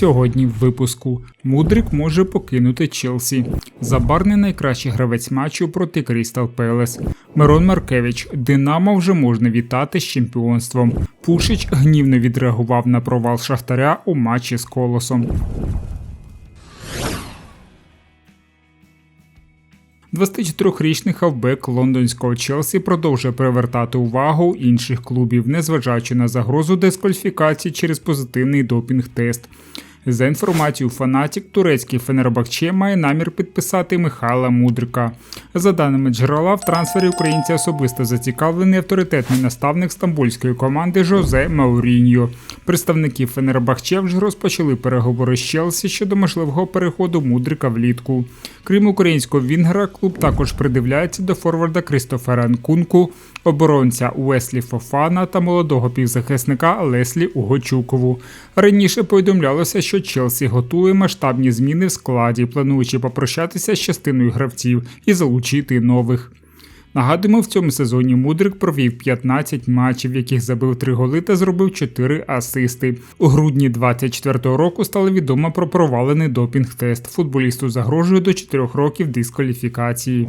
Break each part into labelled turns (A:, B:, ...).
A: Сьогодні в випуску Мудрик може покинути Челсі. Забарний найкращий гравець матчу проти Крістал Пелес. Мирон Маркевич. Динамо вже можна вітати з чемпіонством. Пушич гнівно відреагував на провал Шахтаря у матчі з Колосом. 24-річний хавбек лондонського Челсі продовжує привертати увагу інших клубів, незважаючи на загрозу дискваліфікації через позитивний допінг-тест. За інформацією Фанатік, турецький Фенербахче має намір підписати Михайла Мудрика. За даними джерела, в трансфері українці особисто зацікавлений авторитетний наставник стамбульської команди Жозе Мауріньо. Представники Фенербахче вже розпочали переговори з Челсі щодо можливого переходу Мудрика влітку. Крім українського Вінгера, клуб також придивляється до форварда Крістофера Нкунку, оборонця Уеслі Фофана та молодого півзахисника Леслі Угочукову. Раніше повідомлялося, що Челсі готує масштабні зміни в складі, плануючи попрощатися з частиною гравців і залучити нових. Нагадуємо, в цьому сезоні Мудрик провів 15 матчів, в яких забив 3 голи та зробив 4 асисти. У грудні 24-го року стало відомо про провалений допінг-тест. Футболісту загрожує до 4 років дискваліфікації.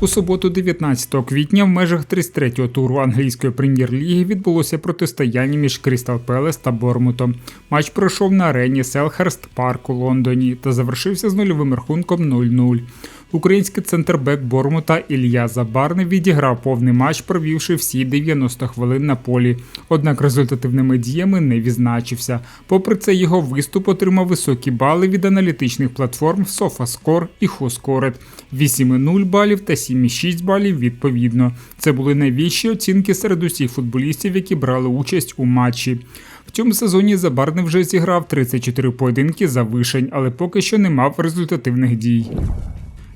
A: У суботу, 19 квітня, в межах 33-го туру англійської прем'єр-ліги відбулося протистояння між Крістал Пелес та Бормутом. Матч пройшов на арені Селхерст Парк у Лондоні та завершився з нульовим рахунком 0-0. Український центрбек Бормута Ілля Забарний відіграв повний матч, провівши всі 90 хвилин на полі. Однак результативними діями не відзначився. Попри це, його виступ отримав високі бали від аналітичних платформ SofaScore і HoScored. 8,0 балів та 7,6 балів відповідно. Це були найвищі оцінки серед усіх футболістів, які брали участь у матчі. В цьому сезоні Забарний вже зіграв 34 поєдинки за вишень, але поки що не мав результативних дій.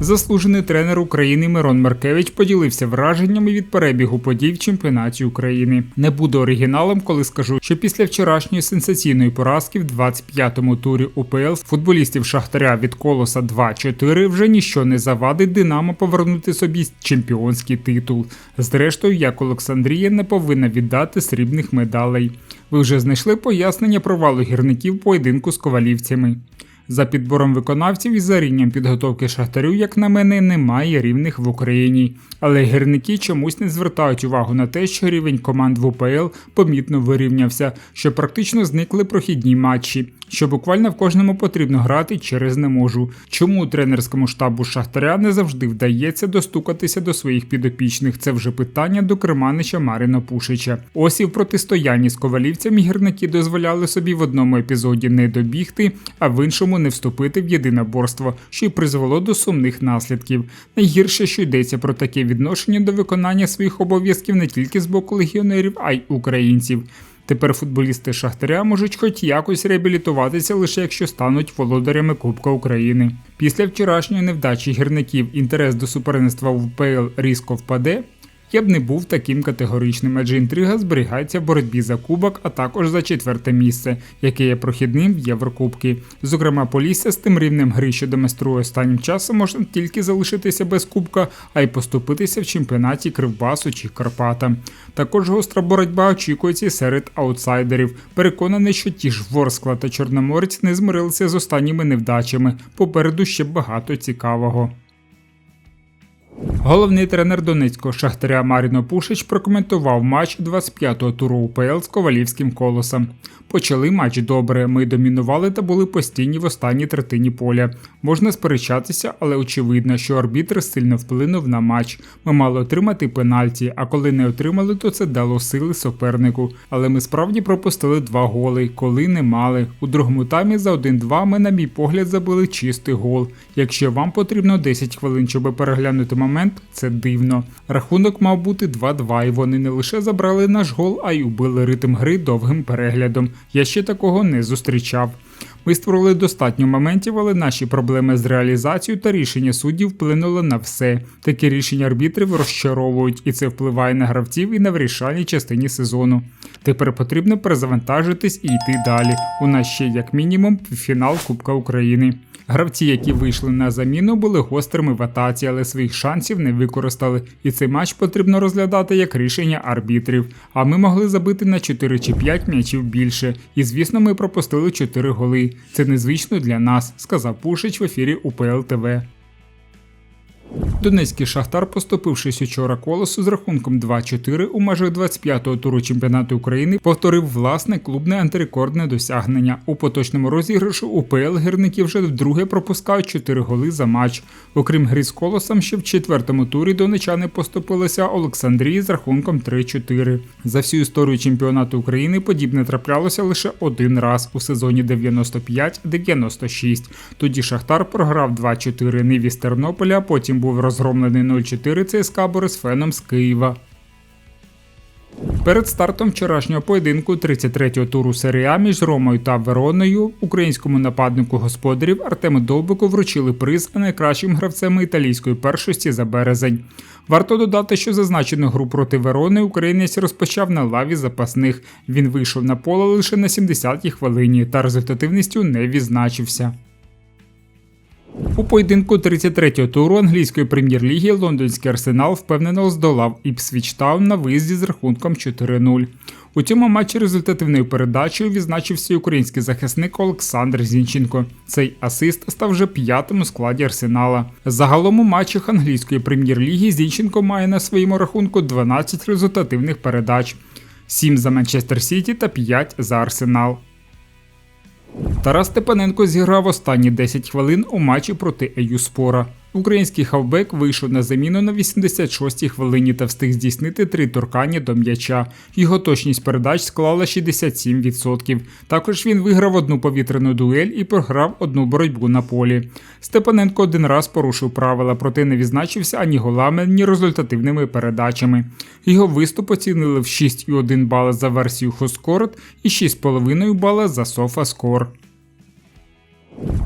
A: Заслужений тренер України Мирон Маркевич поділився враженнями від перебігу подій в чемпіонаті України. Не буду оригіналом, коли скажу, що після вчорашньої сенсаційної поразки в 25-му турі УПЛ футболістів Шахтаря від колоса 2-4 вже ніщо не завадить Динамо повернути собі чемпіонський титул. Зрештою, як Олександрія не повинна віддати срібних медалей. Ви вже знайшли пояснення провалу гірників поєдинку з ковалівцями. За підбором виконавців і за рівнем підготовки шахтарю, як на мене, немає рівних в Україні. Але гірники чомусь не звертають увагу на те, що рівень команд в УПЛ помітно вирівнявся, що практично зникли прохідні матчі, що буквально в кожному потрібно грати через не можу. Чому тренерському штабу Шахтаря не завжди вдається достукатися до своїх підопічних? Це вже питання до Креманича Марина Пушича. Ось і в протистоянні з ковалівцями гірники дозволяли собі в одному епізоді не добігти, а в іншому не вступити в єдиноборство, що й призвело до сумних наслідків. Найгірше, що йдеться про таке відношення до виконання своїх обов'язків не тільки з боку легіонерів, а й українців. Тепер футболісти Шахтаря можуть хоч якось реабілітуватися лише якщо стануть володарями Кубка України. Після вчорашньої невдачі гірників інтерес до суперництва в УПЛ різко впаде. Я б не був таким категоричним, адже інтрига зберігається в боротьбі за кубок, а також за четверте місце, яке є прохідним в Єврокубки. Зокрема, Полісся з тим рівнем гри, що демонструє останнім часом, можна тільки залишитися без кубка, а й поступитися в чемпіонаті Кривбасу чи Карпата. Також гостра боротьба очікується серед аутсайдерів. Переконаний, що ті ж Ворскла та Чорноморець не змирилися з останніми невдачами. Попереду ще багато цікавого. Головний тренер Донецького шахтаря Маріно Пушич прокоментував матч 25-го туру УПЛ з Ковалівським колосом. Почали матч добре. Ми домінували та були постійні в останній третині поля. Можна сперечатися, але очевидно, що арбітр сильно вплинув на матч. Ми мали отримати пенальті, а коли не отримали, то це дало сили супернику. Але ми справді пропустили два голи, коли не мали. У другому таймі за 1-2 ми, на мій погляд, забили чистий гол. Якщо вам потрібно 10 хвилин, щоб переглянути момент це дивно. Рахунок мав бути 2-2, і вони не лише забрали наш гол, а й убили ритм гри довгим переглядом. Я ще такого не зустрічав. Ми створили достатньо моментів, але наші проблеми з реалізацією та рішення суддів вплинули на все. Такі рішення арбітрів розчаровують, і це впливає на гравців і на вирішальній частині сезону. Тепер потрібно перезавантажитись і йти далі. У нас ще як мінімум фінал Кубка України. Гравці, які вийшли на заміну, були гострими в атаці, але своїх шансів не використали. І цей матч потрібно розглядати як рішення арбітрів. А ми могли забити на 4 чи 5 м'ячів більше. І звісно, ми пропустили 4 голи. Це незвично для нас, сказав Пушич в ефірі УПЛ ТВ. Донецький шахтар, поступившись учора колосу з рахунком 2-4 у межах 25-го туру чемпіонату України, повторив власне клубне антирекордне досягнення. У поточному розіграшу УПЛ гірники вже вдруге пропускають 4 голи за матч. Окрім гри з колосом, ще в четвертому турі донечани поступилися Олександрії з рахунком 3-4. За всю історію чемпіонату України подібне траплялося лише один раз у сезоні 95-96. Тоді Шахтар програв 2-4 Ниві з Тернополя, потім був розгромлений 0-4 ЦСКА Борисфеном з Києва. Перед стартом вчорашнього поєдинку 33-го туру серії А між Ромою та Вероною українському нападнику господарів Артему Довбику вручили приз найкращим гравцем італійської першості за березень. Варто додати, що зазначену гру проти Верони українець розпочав на лаві запасних. Він вийшов на поле лише на 70-й хвилині та результативністю не відзначився. У поєдинку 33-го туру англійської прем'єр-ліги лондонський арсенал впевнено здолав Іпсвіч Таун на виїзді з рахунком 4-0. У цьому матчі результативною передачею відзначився український захисник Олександр Зінченко. Цей асист став вже п'ятим у складі арсенала. Загалом у матчах англійської прем'єр-ліги Зінченко має на своєму рахунку 12 результативних передач: 7 за Манчестер Сіті та 5 за Арсенал. Тарас Степаненко зіграв останні 10 хвилин у матчі проти Еюспора. Український хавбек вийшов на заміну на 86-й хвилині та встиг здійснити три торкання до м'яча. Його точність передач склала 67%. Також він виграв одну повітряну дуель і програв одну боротьбу на полі. Степаненко один раз порушив правила, проте не відзначився ані голами, ні результативними передачами. Його виступ оцінили в 6,1 бали за версію Хоскорт і 6,5 бала за Софаскор.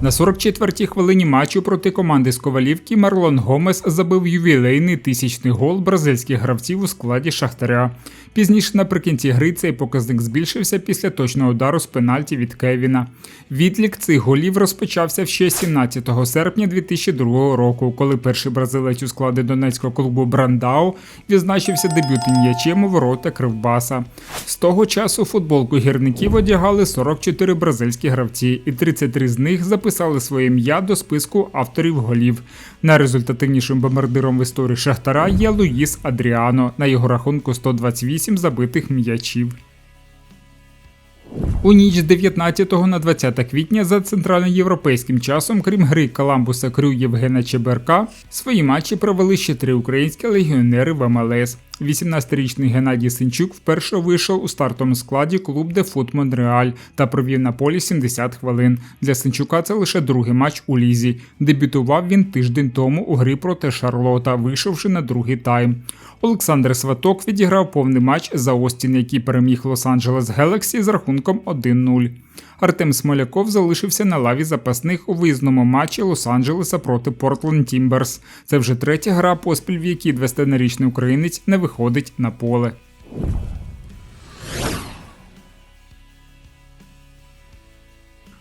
A: На 44-й хвилині матчу проти команди з Ковалівки Марлон Гомес забив ювілейний тисячний гол бразильських гравців у складі Шахтаря. Пізніше наприкінці гри цей показник збільшився після точного удару з пенальті від Кевіна. Відлік цих голів розпочався ще 17 серпня 2002 року, коли перший бразилець у складі донецького клубу Брандау відзначився дебютним м'ячем у ворота Кривбаса. З того часу футболку гірників одягали 44 бразильські гравці, і 33 з них записали своє ім'я до списку авторів голів. Найрезультативнішим бомбардиром в історії Шахтара є Луїс Адріано. На його рахунку 128 забитих м'ячів. У ніч з 19 на 20 квітня за центральноєвропейським часом, крім гри Каламбуса Крю Євгена Чеберка, свої матчі провели ще три українські легіонери в МЛС. 18-річний Геннадій Синчук вперше вийшов у стартовому складі клуб де Фут Монреаль та провів на полі 70 хвилин. Для Синчука це лише другий матч у лізі. Дебютував він тиждень тому у грі проти Шарлота, вийшовши на другий тайм. Олександр Сваток відіграв повний матч за Остін, який переміг Лос-Анджелес Гелексі з рахунком 1-0. Артем Смоляков залишився на лаві запасних у виїзному матчі Лос-Анджелеса проти Портленд Тімберс. Це вже третя гра поспіль, в якій 21-річний українець не виходить на поле.